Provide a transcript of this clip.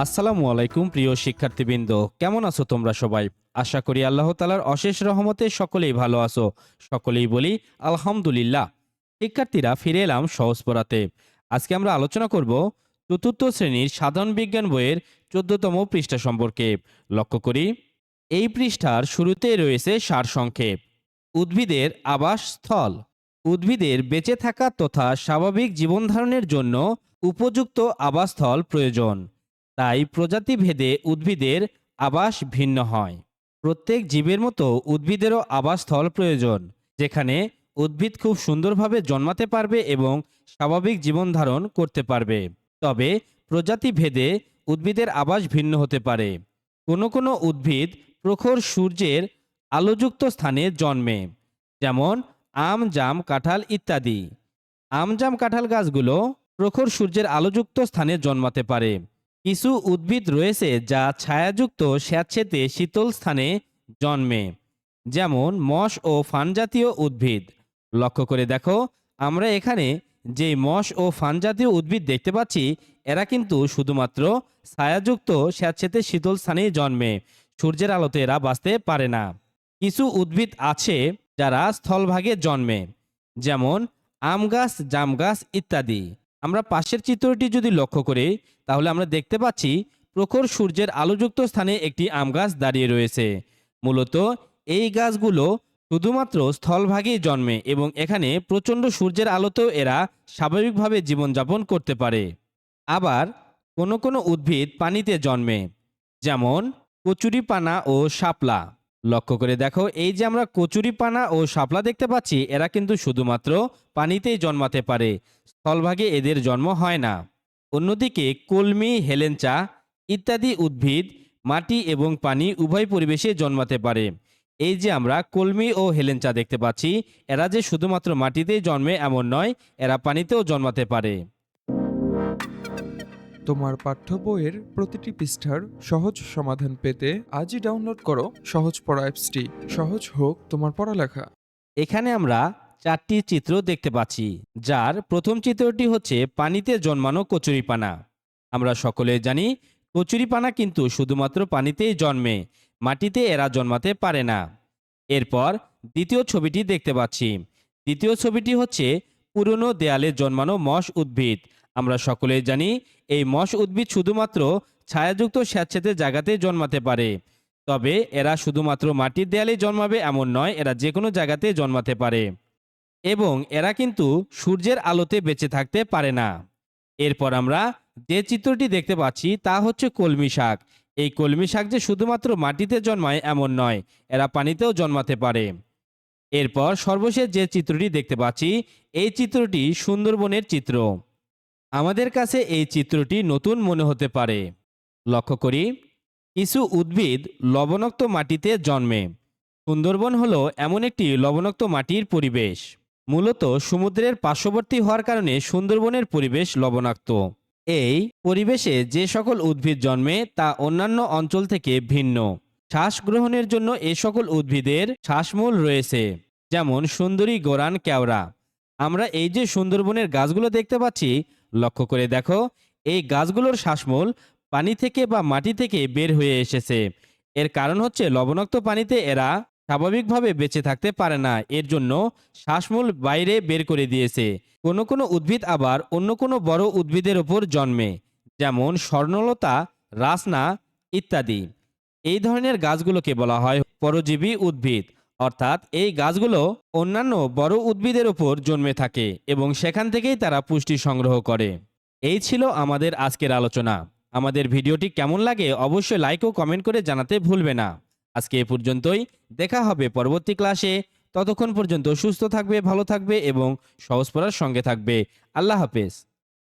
আসসালামু আলাইকুম, প্রিয় শিক্ষার্থীবৃন্দ। কেমন আছো তোমরা সবাই? আশা করি আল্লাহ তালার অশেষ রহমতে সকলেই ভালো আছো। সকলেই বলি, আলহামদুলিল্লাহ। শিক্ষার্থীরা ফিরে এলাম সহজ পড়াতে। আজকে আমরা আলোচনা করব চতুর্থ শ্রেণির সাধারণ বিজ্ঞান বইয়ের চোদ্দতম পৃষ্ঠা সম্পর্কে। লক্ষ্য করি, এই পৃষ্ঠার শুরুতে রয়েছে সারসংক্ষেপ উদ্ভিদের আবাসস্থল। উদ্ভিদের বেঁচে থাকা তথা স্বাভাবিক জীবনধারণের জন্য উপযুক্ত আবাসস্থল প্রয়োজন। তাই প্রজাতিভেদে উদ্ভিদের আবাস ভিন্ন হয়। প্রত্যেক জীবের মতো উদ্ভিদেরও আবাসস্থল প্রয়োজন, যেখানে উদ্ভিদ খুব সুন্দরভাবে জন্মাতে পারবে এবং স্বাভাবিক জীবন ধারণ করতে পারবে। তবে প্রজাতিভেদে উদ্ভিদের আবাস ভিন্ন হতে পারে। কোনো কোনো উদ্ভিদ প্রখর সূর্যের আলোযুক্ত স্থানে জন্মে, যেমন আম, জাম, কাঁঠাল ইত্যাদি। আম, জাম, কাঁঠাল গাছগুলো প্রখর সূর্যের আলোযুক্ত স্থানে জন্মাতে পারে। কিছু উদ্ভিদ রয়েছে যা ছায়াযুক্ত স্যাঁতসেতে শীতল স্থানে জন্মে, যেমন মশ ও ফান জাতীয় উদ্ভিদ। লক্ষ্য করে দেখো, আমরা এখানে যে মশ ও ফান জাতীয় উদ্ভিদ দেখতে পাচ্ছি, এরা কিন্তু শুধুমাত্র ছায়াযুক্ত স্যাঁতসেতে শীতল স্থানেই জন্মে। সূর্যের আলোতে এরা বাঁচতে পারে না। কিছু উদ্ভিদ আছে যারা স্থলভাগে জন্মে, যেমন আম গাছ, জাম গাছ ইত্যাদি। আমরা পাশের চিত্রটি যদি লক্ষ্য করি, তাহলে আমরা দেখতে পাচ্ছি প্রখর সূর্যের আলোযুক্ত স্থানে একটি আম গাছ দাঁড়িয়ে রয়েছে। মূলত এই গাছগুলো শুধুমাত্র স্থলভাগেই জন্মে এবং এখানে প্রচণ্ড সূর্যের আলোতেও এরা স্বাভাবিকভাবে জীবনযাপন করতে পারে। আবার কোনো কোনো উদ্ভিদ পানিতে জন্মে, যেমন কচুরিপানা ও শাপলা। লক্ষ্য করে দেখো, এই যে আমরা কচুরিপানা ও শাপলা দেখতে পাচ্ছি, এরা কিন্তু শুধুমাত্র পানিতেই জন্মাতে পারে। স্থলভাগে এদের জন্ম হয় না। অন্যদিকে কলমি, হেলেঞ্চা ইত্যাদি উদ্ভিদ, মাটি এবং পানি উভয় পরিবেশে জন্মাতে পারে। এই যে আমরা কলমি ও হেলেঞ্চা দেখতে পাচ্ছি, এরা যে শুধুমাত্র মাটিতেই জন্মে এমন নয়, এরা পানিতেও জন্মাতে পারে। তোমার পাঠ্য বইয়ের প্রতিটি পৃষ্ঠার সহজ সমাধান পেতে আজই ডাউনলোড করো সহজ পড়া অ্যাপসটি সহজ হোক তোমার পড়ালেখা। এখানে আমরা চারটি চিত্র দেখতে পাচ্ছি, যার প্রথম চিত্রটি হচ্ছে পানিতে জন্মানো কচুরিপানা। আমরা সকলে জানি, কচুরিপানা কিন্তু শুধুমাত্র পানিতেই জন্মে, মাটিতে এরা জন্মাতে পারে না। এরপর দ্বিতীয় ছবিটি দেখতে পাচ্ছি। দ্বিতীয় ছবিটি হচ্ছে পুরনো দেয়ালে জন্মানো মশ উদ্ভিদ আমরা সকলে জানি এই মশ উদ্ভিদ শুধুমাত্র ছায়াযুক্ত স্যাঁতসেতে জায়গাতে জন্মাতে পারে। তবে এরা শুধুমাত্র মাটির দেয়ালে জন্মাবে এমন নয়, এরা যে কোনো জায়গাতে জন্মাতে পারে। এবং এরা কিন্তু সূর্যের আলোতে বেঁচে থাকতে পারে না। এরপর আমরা যে চিত্রটি দেখতে পাচ্ছি তা হচ্ছে কলমি শাক। এই কলমি শাক যে শুধুমাত্র মাটিতে জন্মায় এমন নয়, এরা পানিতেও জন্মাতে পারে। এরপর সর্বশেষ যে চিত্রটি দেখতে পাচ্ছি, এই চিত্রটি সুন্দরবনের চিত্র। আমাদের কাছে এই চিত্রটি নতুন মনে হতে পারে। লক্ষ্য করি, কিছু উদ্ভিদ লবণাক্ত মাটিতে জন্মে। সুন্দরবন হলো এমন একটি লবণাক্ত মাটির পরিবেশ। মূলত সমুদ্রের পার্শ্ববর্তী হওয়ার কারণে সুন্দরবনের পরিবেশ লবণাক্ত। এই পরিবেশে যে সকল উদ্ভিদ জন্মে তা অন্যান্য অঞ্চল থেকে ভিন্ন। শ্বাস গ্রহণের জন্য এ সকল উদ্ভিদের শ্বাসমূল রয়েছে। যেমন সুন্দরী গোরান কেওড়া। আমরা এই যে সুন্দরবনের গাছগুলো দেখতে পাচ্ছি লক্ষ্য করে দেখো, এই গাছগুলোর শ্বাসমূল পানি থেকে বা মাটি থেকে বের হয়ে এসেছে। এর কারণ হচ্ছে লবণাক্ত পানিতে এরা স্বাভাবিকভাবে বেঁচে থাকতে পারে না। এর জন্য শ্বাসমূল বাইরে বের করে দিয়েছে। কোনো কোনো উদ্ভিদ আবার অন্য কোনো বড় উদ্ভিদের ওপর জন্মে, যেমন স্বর্ণলতা, রাসনা ইত্যাদি। এই ধরনের গাছগুলোকে বলা হয় পরজীবী উদ্ভিদ। অর্থাৎ এই গাছগুলো অন্যান্য বড় উদ্ভিদের ওপর জন্মে থাকে এবং সেখান থেকেই তারা পুষ্টি সংগ্রহ করে। এই ছিল আমাদের আজকের আলোচনা। আমাদের ভিডিওটি কেমন লাগে অবশ্যই লাইক ও কমেন্ট করে জানাতে ভুলবে না। আজকে এ পর্যন্তই। দেখা হবে পরবর্তী ক্লাসে ততক্ষণ পর্যন্ত সুস্থ থাকবে, ভালো থাকবে এবং সহজ পড়ার সঙ্গে থাকবে। আল্লাহ হাফেজ।